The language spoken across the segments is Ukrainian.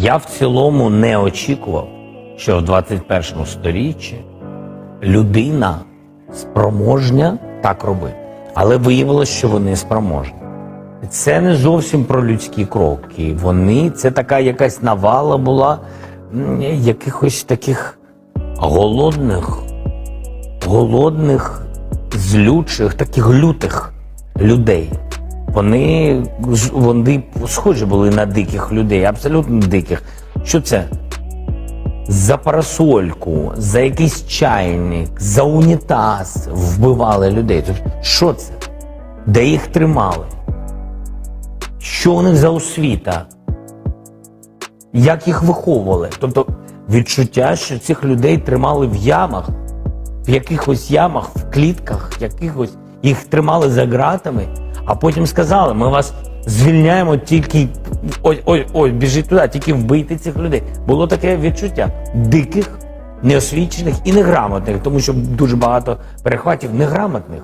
Я в цілому не очікував, що в 21 сторіччі людина спроможня так робити. Але виявилось, що вони спроможні. Це не зовсім про людські кроки. Вони це така якась навала була якихось таких голодних, голодних, злючих, таких лютих людей. Вони, вони схожі були на диких людей, абсолютно диких. Що це? За парасольку, за якийсь чайник, за унітаз вбивали людей. Тобто, що це? Де їх тримали? Що у них за освіта? Як їх виховували? Тобто відчуття, що цих людей тримали в ямах, в якихось ямах, в клітках, якихось їх тримали за ґратами, а потім сказали: ми вас звільняємо тільки ой, ой, ой, біжіть туди, тільки вбийте цих людей. Було таке відчуття диких, неосвічених і неграмотних, тому що дуже багато перехватів неграмотних.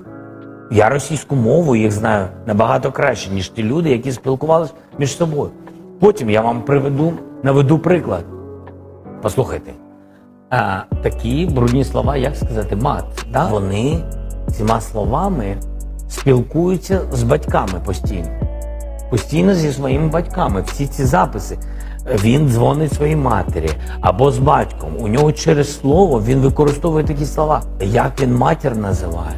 Я російську мову їх знаю набагато краще, ніж ті люди, які спілкувалися між собою. Потім я вам приведу, наведу приклад. Послухайте, а, такі брудні слова, як сказати, мат. Да? Вони цими словами спілкуються з батьками постійно. Постійно зі своїми батьками. Всі ці записи. Він дзвонить своїй матері або з батьком. У нього через слово він використовує такі слова. Як він матір називає?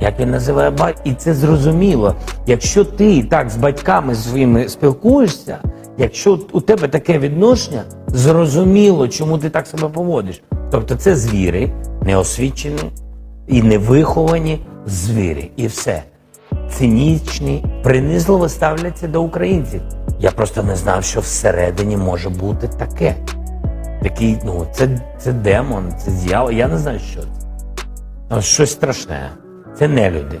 Як він називає батька, і це зрозуміло. Якщо ти так з батьками своїми спілкуєшся, якщо у тебе таке відношення, зрозуміло, чому ти так себе поводиш. Тобто це звіри, неосвічені і невиховані звірі, і все. Цинічні, принизливо ставляться до українців. Я просто не знав, що всередині може бути таке. Такий, ну, це, це демон, це з'ява. Я не знаю, що це. Ну, щось страшне. Це не люди.